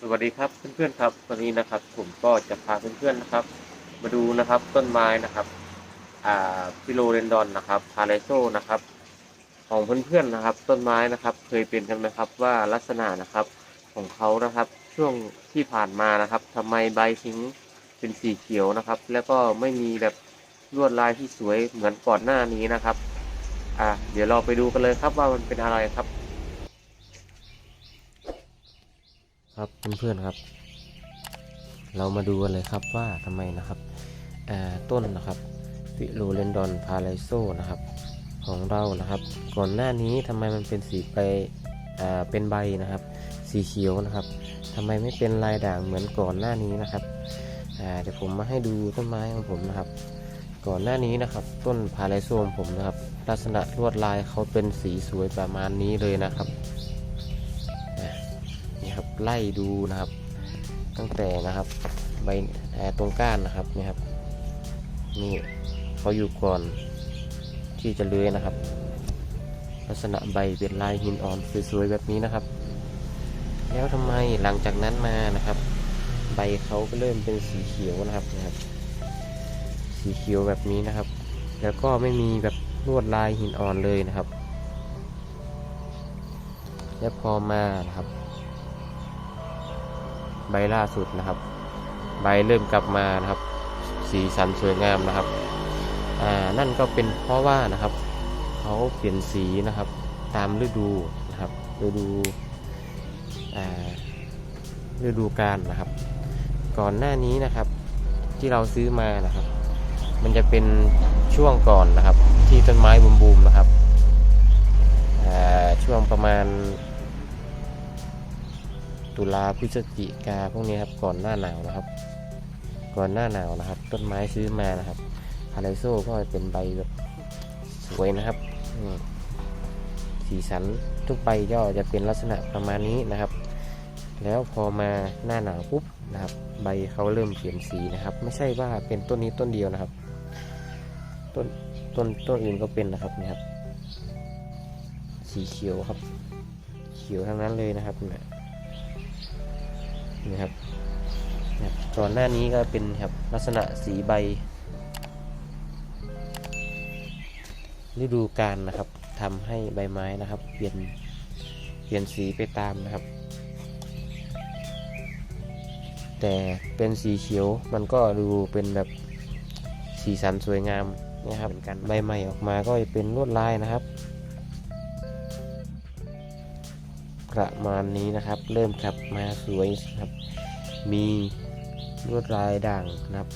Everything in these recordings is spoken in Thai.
สวัสดีครับเพื่อนๆครับวันนี้นะครับ ผมก็จะพาเพื่อนๆนะครับ มาดูนะครับต้นไม้นะครับอ่าฟิโลเรนดอนนะครับพาราโซนะครับ ของเพื่อนๆนะครับ ต้นไม้นะครับ เคยเป็นกันไหมครับว่าลักษณะนะครับของเขานะครับ ช่วงที่ผ่านมานะครับทำไมใบถึงเป็นสีเขียวนะครับ แล้วก็ไม่มีแบบลวดลายที่สวยเหมือนก่อนหน้านี้นะครับอ่าเดี๋ยวเราไปดูกันเลยครับว่ามันเป็นอะไรครับ ครับเพื่อนๆครับ เรามาดูกันเลยครับว่าทำไมนะครับต้นนะครับฟิโลเรนดอนพาราโซนะครับ ของเรานะครับ ก่อนหน้านี้ทำไมมันเป็นสีใบอ่าเป็นใบนะครับ สีเขียวนะครับทำไมไม่เป็นลายด่างเหมือนก่อนหน้านี้นะครับเดี๋ยวผมมาให้ดูต้นไม้ของผมนะครับ ก่อนหน้านี้นะครับ ต้นพาราโซของผมนะครับ ลักษณะลวดลายเขาเป็นสีสวยประมาณนี้เลยนะครับ ไล่ดูนะครับ ตั้งแต่นะครับใบตรงก้านนะครับนี่ครับนี่เขาอยู่ก่อนที่จะเลื้อยนะครับ ลักษณะใบเป็นลายหินอ่อนสวยๆแบบนี้นะครับ แล้วทำไมหลังจากนั้นมานะครับ ใบเขาก็เริ่มเป็นสีเขียวนะครับนะครับ สีเขียวแบบนี้นะครับ แล้วก็ไม่มีแบบลวดลายหินอ่อนเลยนะครับ และพอมานะครับ ใบล่าสุดนะครับ ใบเริ่มกลับมานะครับ สีสันสวยงามนะครับอ่านั่นก็เป็นเพราะว่านะครับเขาเปลี่ยนสีนะครับตามฤดูนะครับฤดูอ่าฤดูกาลนะครับ ก่อนหน้านี้นะครับที่เราซื้อมานะครับ มันจะเป็นช่วงก่อนนะครับ ที่ต้นไม้บูมๆนะครับ ตุลาพฤศจิกาพวกนี้ครับก่อนหน้าหนาวนะครับ ก่อนหน้าหนาวนะครับ ต้นไม้ซื้อมานะครับพาราโซก็เป็นใบแบบสวยนะครับสีสันทุกใบก็จะเป็นลักษณะประมาณนี้นะครับ แล้วพอมาหน้าหนาวปุ๊บนะครับ ใบเขาเริ่มเปลี่ยนสีนะครับ ไม่ใช่ว่าเป็นต้นนี้ต้นเดียวนะครับ ต้นต้นต้นอื่นก็เป็นนะครับนี่ครับ สีเขียวครับ เขียวทั้งนั้นเลยนะครับเนี่ย นี่ครับนะครับก่อนหน้านี้ก็เป็นครับลักษณะสีใบ ฤดูกาลนะครับทำให้ใบไม้นะครับ เปลี่ยนเปลี่ยนสีไปตามนะครับ แต่เป็นสีเขียวมันก็ดูเป็นแบบสีสันสวยงามนะครับเหมือนกันใบใหม่ออกมาก็จะเป็นลวดลายนะครับ ประมาณนี้นะครับ เริ่มกลับมาสวยครับ มีลวดลายด่างนะครับ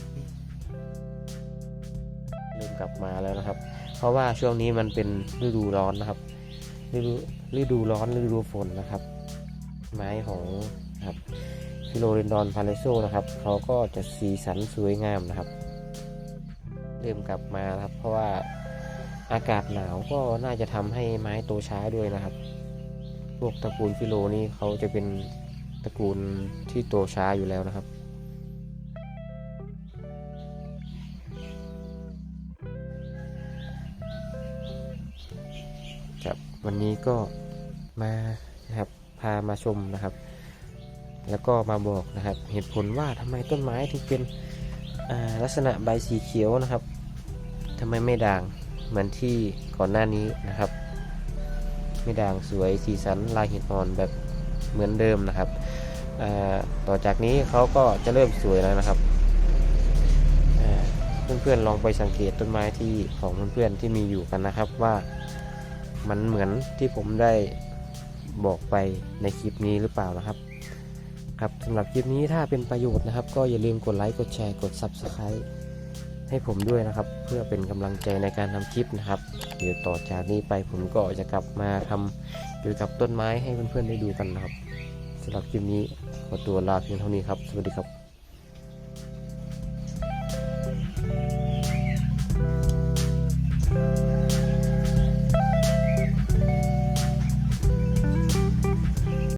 เริ่มกลับมาแล้วนะครับ เพราะว่าช่วงนี้มันเป็นฤดูร้อนนะครับฤดูฤดูร้อนฤดูฝนนะครับ ไม้ของครับฟิโลเรนดอนพาเลโซนะครับเขาก็จะสีสันสวยงามนะครับ เริ่มกลับมาครับ เพราะว่าอากาศหนาวก็น่าจะทำให้ไม้โตช้าด้วยนะครับ พวกตระกูลฟิโลนี่เขาจะเป็นตระกูลที่โตช้าอยู่แล้วนะครับ ครับวันนี้ก็มานะครับพามาชมนะครับ แล้วก็มาบอกนะครับ เหตุผลว่าทำไมต้นไม้ถึงเป็นลักษณะใบสีเขียวนะครับทำไมไม่ด่างเหมือนที่ก่อนหน้านี้นะครับ ไม่ด่างสวยสีสันลายหินอ่อนแบบเหมือนเดิมนะครับต่อจากนี้เขาก็จะเริ่มสวยแล้วนะครับอ่าเพื่อนๆลองไปสังเกตต้นไม้ที่ของเพื่อนๆที่มีอยู่กันนะครับว่ามันเหมือนที่ผมได้บอกไปในคลิปนี้หรือเปล่านะครับ ครับสำหรับคลิปนี้ถ้าเป็นประโยชน์นะครับ ก็อย่าลืมกดไลค์กดแชร์กด Subscribe ให้ผมด้วยนะครับ เพื่อเป็นกำลังใจในการทำคลิปนะครับ เดี๋ยวต่อจากนี้ไปผมก็จะกลับมาทำเกี่ยวกับต้นไม้ให้เพื่อนๆได้ดูกันนะครับสำหรับคลิปนี้ขอตัวลาเพียงเท่านี้ครับ สวัสดีครับ